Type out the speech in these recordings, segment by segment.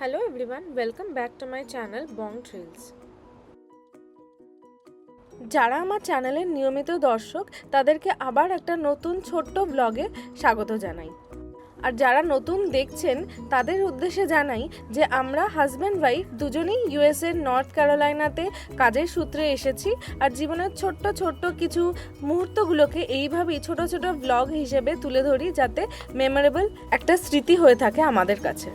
Hello everyone welcome back to my channel Bong Trails যারা আমার চ্যানেলের নিয়মিত দর্শক, তাদেরকে আবার একটা নতুন ছোট্ট ব্লগে স্বাগত জানাই। আর যারা নতুন দেখছেন, তাদের উদ্দেশ্যে জানাই যে আমরা হাজব্যান্ড ওয়াইফ দুজনেই ইউএসএর নর্থ ক্যারোলাইনাতে কাজের সূত্রে এসেছি আর জীবনের ছোট্ট ছোট্ট কিছু মুহূর্তগুলোকে এইভাবেই ছোট ছোট ব্লগ হিসেবে তুলে ধরি যাতে মেমোরেবল একটা স্মৃতি হয়ে থাকে আমাদের কাছে।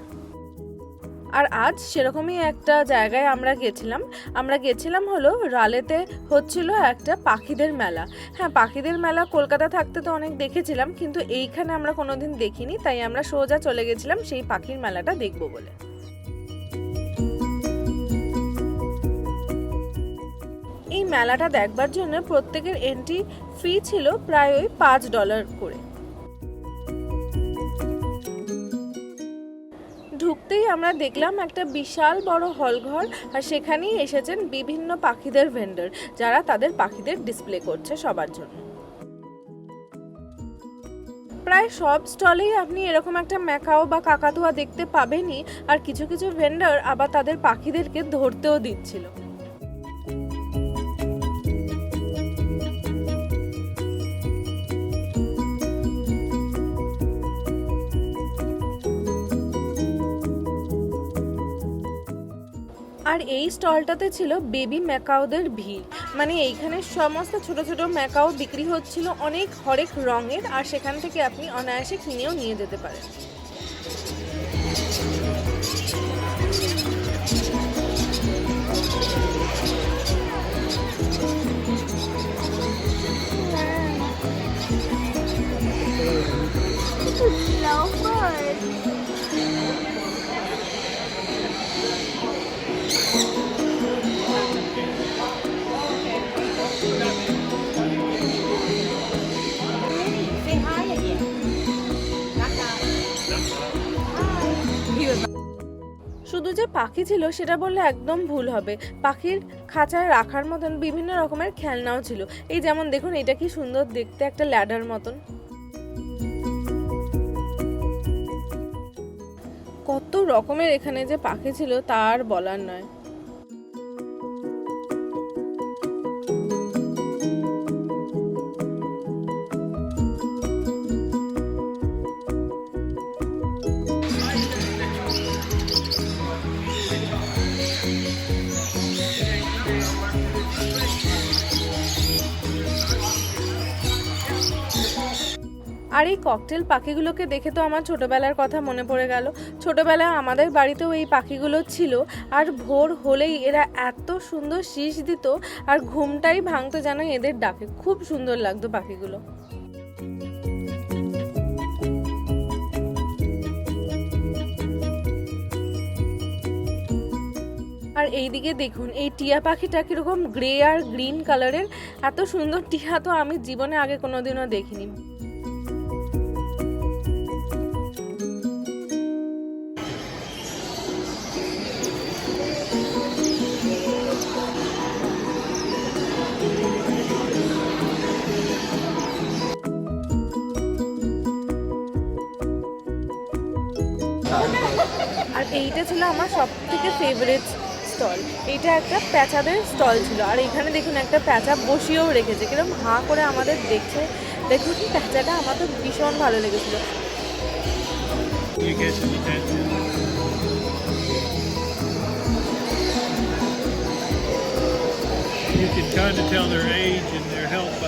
আর আজ সেরকমই একটা জায়গায় আমরা গেছিলাম। আমরা গেছিলাম হলো রালেতে হচ্ছিল একটা পাখিদের মেলা। হ্যাঁ পাখিদের মেলা কলকাতা থাকতে তো অনেক দেখেছিলাম, কিন্তু এইখানে আমরা কোনোদিন দেখিনি, তাই আমরা সোজা চলে গেছিলাম সেই পাখির মেলাটা দেখব বলে। এই মেলাটা দেখবার জন্য প্রত্যেকের এন্ট্রি ফি ছিল প্রায় ওই পাঁচ ডলার করে। ঢুকতেই আমরা দেখলাম একটা বিশাল বড় হল ঘর আর সেখানেই এসেছেন বিভিন্ন পাখিদের ভেন্ডর যারা তাদের পাখিদের ডিসপ্লে করছে সবার জন্য। প্রায় সব স্টলেই আপনি এরকম একটা ম্যাকাও বা কাকাতুয়া দেখতে পাবেনই, আর কিছু কিছু ভেন্ডর আবার তাদের পাখিদেরকে ধরতেও দিচ্ছিল। আর এই স্টলটাতে ছিল বেবি ম্যাকাওদের ভিড়। মানে এইখানে সমস্ত ছোট ছোট ম্যাকাও বিক্রি হচ্ছিল অনেক হরেক রঙের, আর সেখান থেকে আপনি অনায়াসে কিনেও নিয়ে যেতে পারেন। যে পাখি ছিল সেটা বললে একদম ভুল হবে। পাখির খাঁচায় রাখার মতন বিভিন্ন রকমের খেলনাও ছিল। এই যেমন দেখুন, এটা কি সুন্দর দেখতে একটা ল্যাডার মতন। কত রকমের এখানে যে পাখি ছিল, তার বলার নয়। আর এই ককটেল পাখিগুলোকে দেখে তো আমার ছোটবেলার কথা মনে পড়ে গেল। ছোটবেলায় আমাদের বাড়িতেও এই পাখিগুলো ছিল আর ভোর হলেই এরা এত সুন্দর শীষ দিত আর ঘুমটাই ভাঙতো যেন এদের ডাকে। খুব সুন্দর লাগতো পাখিগুলো। আর এইদিকে দেখুন, এই টিয়া পাখিটা কীরকম গ্রে আর গ্রিন কালারের এত সুন্দর টিয়া তো আমি জীবনে আগে কোনোদিনও দেখিনি। আর এইটা ছিল আমার সব থেকে ফেভারিট স্টল এইটা একটা প্যাঁচাদের স্টল ছিল। আর এখানে দেখুন, একটা প্যাঁচা বসিয়েও রেখেছে। কীরকম হাঁ করে আমাদের দেখছে। দেখুন, প্যাঁচাটা আমার তো ভীষণ ভালো লেগেছিল।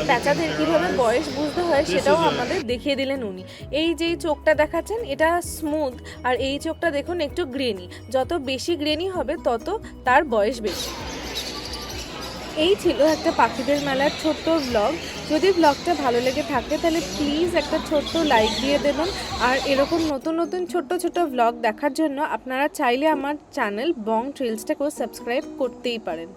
প্যাঁচাদের কীভাবে. বয়স বুঝতে হয় সেটাও আমাদের দেখিয়ে দিলেন উনি। এই যে চোখটা দেখাচ্ছেন এটা স্মুথ আর এই চোখটা দেখুন একটু গ্রেনি যত বেশি গ্রেনি হবে তত তার বয়স বেশি। এই ছিল একটা পাখিদের মেলার ছোট্ট ব্লগ যদি ব্লগটা ভালো লেগে থাকে তাহলে প্লিজ একটা ছোট্ট লাইক দিয়ে দেবেন। আর এরকম নতুন নতুন ছোট্ট ছোট্ট ব্লগ দেখার জন্য আপনারা চাইলে আমার চ্যানেল বং ট্রেলসটাকেও সাবস্ক্রাইব করতেই পারেন।